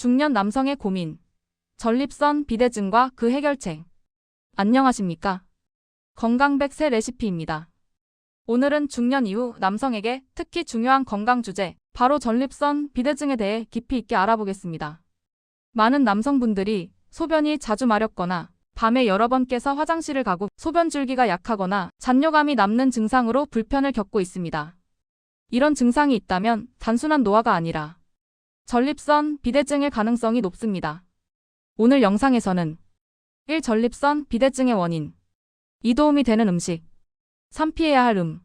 중년 남성의 고민. 전립선 비대증과 그 해결책. 안녕하십니까? 건강백 세 레시피입니다. 오늘은 중년 이후 남성에게 특히 중요한 건강 주제, 바로 전립선 비대증에 대해 깊이 있게 알아보겠습니다. 많은 남성분들이 소변이 자주 마렵거나 밤에 여러 번 깨서 화장실을 가고 소변 줄기가 약하거나 잔뇨감이 남는 증상으로 불편을 겪고 있습니다. 이런 증상이 있다면 단순한 노화가 아니라 전립선 비대증일 가능성이 높습니다. 오늘 영상에서는 1. 전립선 비대증의 원인 2. 도움이 되는 음식 3. 피해야 할 음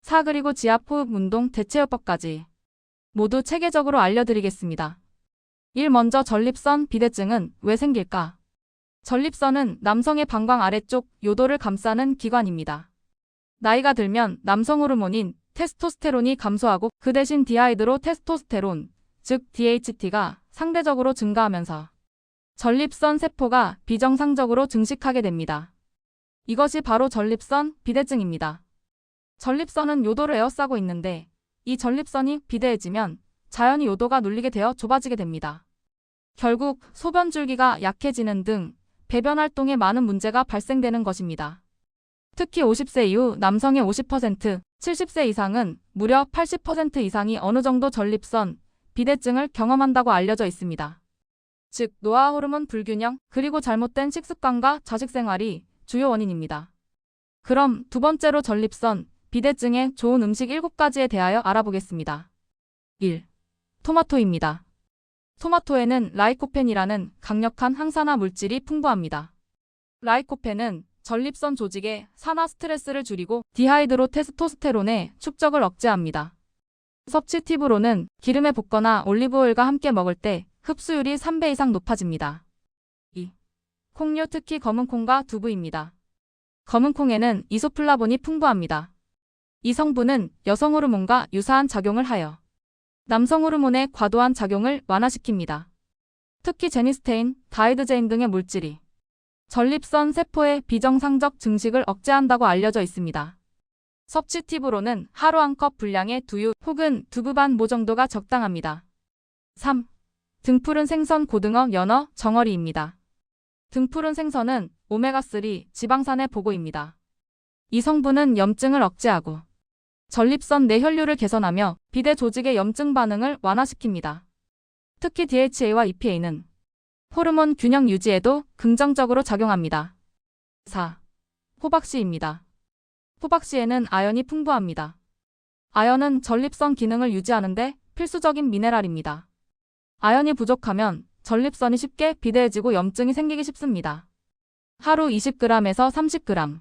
4. 그리고 지압 호흡 운동 대체요법까지 모두 체계적으로 알려드리겠습니다. 1. 먼저 전립선 비대증은 왜 생길까? 전립선은 남성의 방광 아래쪽 요도를 감싸는 기관입니다. 나이가 들면 남성 호르몬인 테스토스테론이 감소하고 그 대신 디하이드로 테스토스테론, 즉 DHT가 상대적으로 증가하면서 전립선 세포가 비정상적으로 증식하게 됩니다. 이것이 바로 전립선 비대증입니다. 전립선은 요도를 에워싸고 있는데 이 전립선이 비대해지면 자연히 요도가 눌리게 되어 좁아지게 됩니다. 결국 소변 줄기가 약해지는 등 배변 활동에 많은 문제가 발생되는 것입니다. 특히 50세 이후 남성의 50%, 70세 이상은 무려 80% 이상이 어느 정도 전립선 비대증을 경험한다고 알려져 있습니다. 즉, 노화 호르몬 불균형, 그리고 잘못된 식습관과 자식 생활이 주요 원인입니다. 그럼 두 번째로 전립선 비대증의 좋은 음식 7가지에 대하여 알아보겠습니다. 1. 토마토입니다. 토마토에는 라이코펜이라는 강력한 항산화 물질이 풍부합니다. 라이코펜은 전립선 조직의 산화 스트레스를 줄이고 디하이드로 테스토스테론의 축적을 억제합니다. 섭취 팁으로는 기름에 볶거나 올리브오일과 함께 먹을 때 흡수율이 3배 이상 높아집니다. 2. 콩류 특히 검은콩과 두부입니다. 검은콩에는 이소플라본이 풍부합니다. 이 성분은 여성 호르몬과 유사한 작용을 하여 남성 호르몬의 과도한 작용을 완화시킵니다. 특히 제니스테인, 다이드제인 등의 물질이 전립선 세포의 비정상적 증식을 억제한다고 알려져 있습니다. 섭취 팁으로는 하루 한 컵 분량의 두유 혹은 두부 반 모 정도가 적당합니다. 3. 등푸른 생선 고등어, 연어, 정어리입니다. 등푸른 생선은 오메가3 지방산의 보고입니다. 이 성분은 염증을 억제하고 전립선 내 혈류를 개선하며 비대 조직의 염증 반응을 완화시킵니다. 특히 DHA와 EPA는 호르몬 균형 유지에도 긍정적으로 작용합니다. 4. 호박씨입니다. 호박씨에는 아연이 풍부합니다. 아연은 전립선 기능을 유지하는데 필수적인 미네랄입니다. 아연이 부족하면 전립선이 쉽게 비대해지고 염증이 생기기 쉽습니다. 하루 20g에서 30g,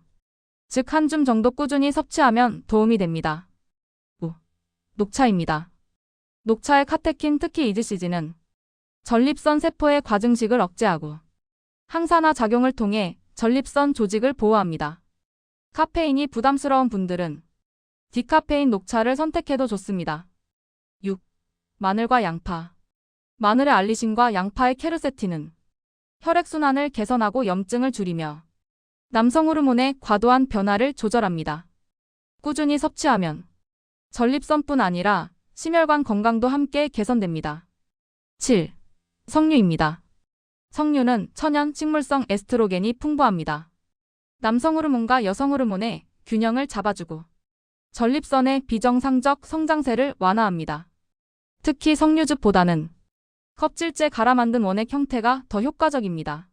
즉 한 줌 정도 꾸준히 섭취하면 도움이 됩니다. 5. 녹차입니다. 녹차의 카테킨 특히 이지시진은 전립선 세포의 과증식을 억제하고 항산화 작용을 통해 전립선 조직을 보호합니다. 카페인이 부담스러운 분들은 디카페인 녹차를 선택해도 좋습니다. 6. 마늘과 양파 마늘의 알리신과 양파의 케르세틴은 혈액순환을 개선하고 염증을 줄이며 남성 호르몬의 과도한 변화를 조절합니다. 꾸준히 섭취하면 전립선뿐 아니라 심혈관 건강도 함께 개선됩니다. 7. 석류입니다. 석류는 천연 식물성 에스트로겐이 풍부합니다. 남성 호르몬과 여성 호르몬의 균형을 잡아주고 전립선의 비정상적 성장세를 완화합니다. 특히 석류즙보다는 껍질째 갈아 만든 원액 형태가 더 효과적입니다.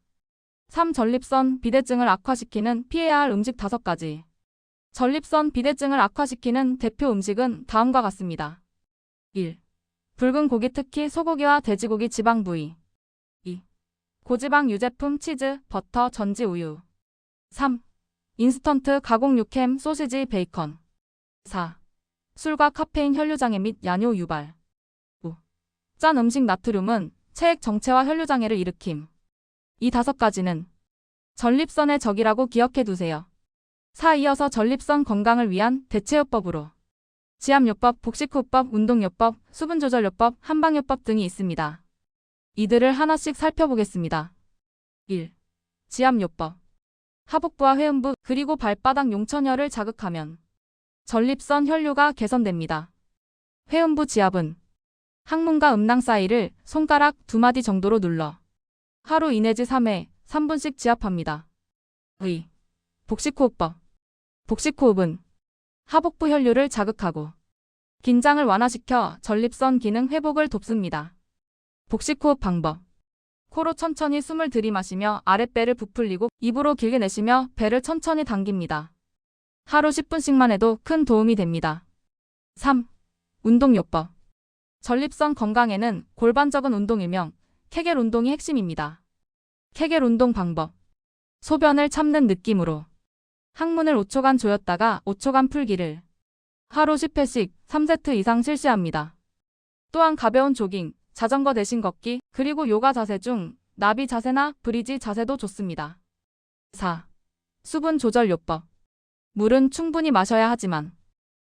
3. 전립선 비대증을 악화시키는 피해야 할 음식 5가지. 전립선 비대증을 악화시키는 대표 음식은 다음과 같습니다. 1. 붉은 고기 특히 소고기와 돼지고기 지방 부위. 2. 고지방 유제품 치즈, 버터, 전지 우유. 3. 인스턴트 가공 육햄, 소시지, 베이컨. 4. 술과 카페인 혈류장애 및 야뇨 유발. 5. 짠 음식 나트륨은 체액 정체와 혈류장애를 일으킴. 이 다섯 가지는 전립선의 적이라고 기억해 두세요. 4. 이어서 전립선 건강을 위한 대체요법으로 지압요법, 복식호흡법, 운동요법, 수분조절요법, 한방요법 등이 있습니다. 이들을 하나씩 살펴보겠습니다. 1. 지압요법 하복부와 회음부 그리고 발바닥 용천혈을 자극하면 전립선 혈류가 개선됩니다. 회음부 지압은 항문과 음낭 사이를 손가락 두 마디 정도로 눌러 하루 2 내지 3회 3분씩 지압합니다. 의. 복식호흡법. 복식호흡은 하복부 혈류를 자극하고 긴장을 완화시켜 전립선 기능 회복을 돕습니다. 복식호흡 방법. 코로 천천히 숨을 들이마시며 아랫배를 부풀리고 입으로 길게 내쉬며 배를 천천히 당깁니다. 하루 10분씩만 해도 큰 도움이 됩니다. 3. 운동요법. 전립선 건강에는 골반적인 운동 일명 케겔 운동이 핵심입니다. 케겔 운동 방법. 소변을 참는 느낌으로 항문을 5초간 조였다가 5초간 풀기를 하루 10회씩 3세트 이상 실시합니다. 또한 가벼운 조깅, 자전거 대신 걷기, 그리고 요가 자세 중 나비 자세나 브리지 자세도 좋습니다. 4. 수분 조절 요법. 물은 충분히 마셔야 하지만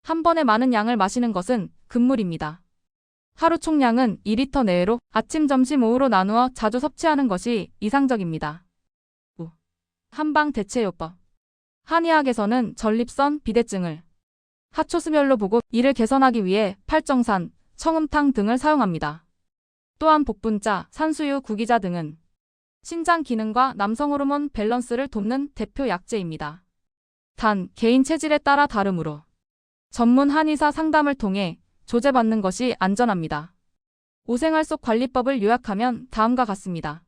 한 번에 많은 양을 마시는 것은 금물입니다. 하루 총량은 2리터 내외로 아침, 점심, 오후로 나누어 자주 섭취하는 것이 이상적입니다. 5. 한방 대체요법. 한의학에서는 전립선, 비대증을 하초수별로 보고 이를 개선하기 위해 팔정산, 청음탕 등을 사용합니다. 또한 복분자, 산수유, 구기자 등은 신장 기능과 남성 호르몬 밸런스를 돕는 대표 약재입니다. 단, 개인 체질에 따라 다르므로 전문 한의사 상담을 통해 조제받는 것이 안전합니다. 오생활 속 관리법을 요약하면 다음과 같습니다.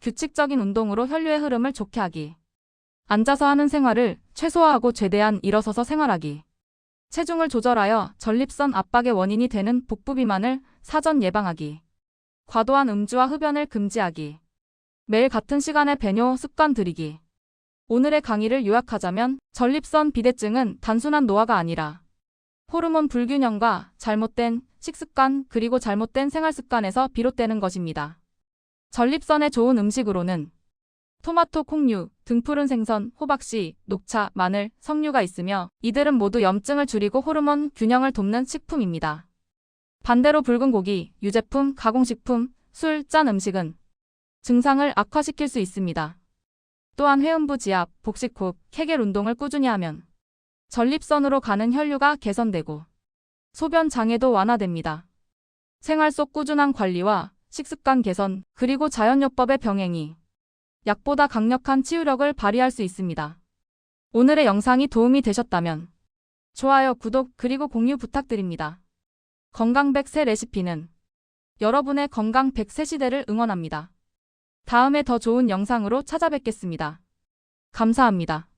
규칙적인 운동으로 혈류의 흐름을 좋게 하기. 앉아서 하는 생활을 최소화하고 최대한 일어서서 생활하기. 체중을 조절하여 전립선 압박의 원인이 되는 복부 비만을 사전 예방하기. 과도한 음주와 흡연을 금지하기. 매일 같은 시간에 배뇨 습관 들이기. 오늘의 강의를 요약하자면 전립선 비대증은 단순한 노화가 아니라 호르몬 불균형과 잘못된 식습관 그리고 잘못된 생활 습관에서 비롯되는 것입니다. 전립선에 좋은 음식으로는 토마토, 콩류, 등푸른 생선, 호박씨, 녹차, 마늘, 석류가 있으며 이들은 모두 염증을 줄이고 호르몬 균형을 돕는 식품입니다. 반대로 붉은 고기, 유제품, 가공식품, 술, 짠 음식은 증상을 악화시킬 수 있습니다. 또한 회음부 지압, 복식호흡, 케겔 운동을 꾸준히 하면 전립선으로 가는 혈류가 개선되고 소변 장애도 완화됩니다. 생활 속 꾸준한 관리와 식습관 개선, 그리고 자연요법의 병행이 약보다 강력한 치유력을 발휘할 수 있습니다. 오늘의 영상이 도움이 되셨다면 좋아요, 구독, 그리고 공유 부탁드립니다. 건강 100세 레시피는 여러분의 건강 100세 시대를 응원합니다. 다음에 더 좋은 영상으로 찾아뵙겠습니다. 감사합니다.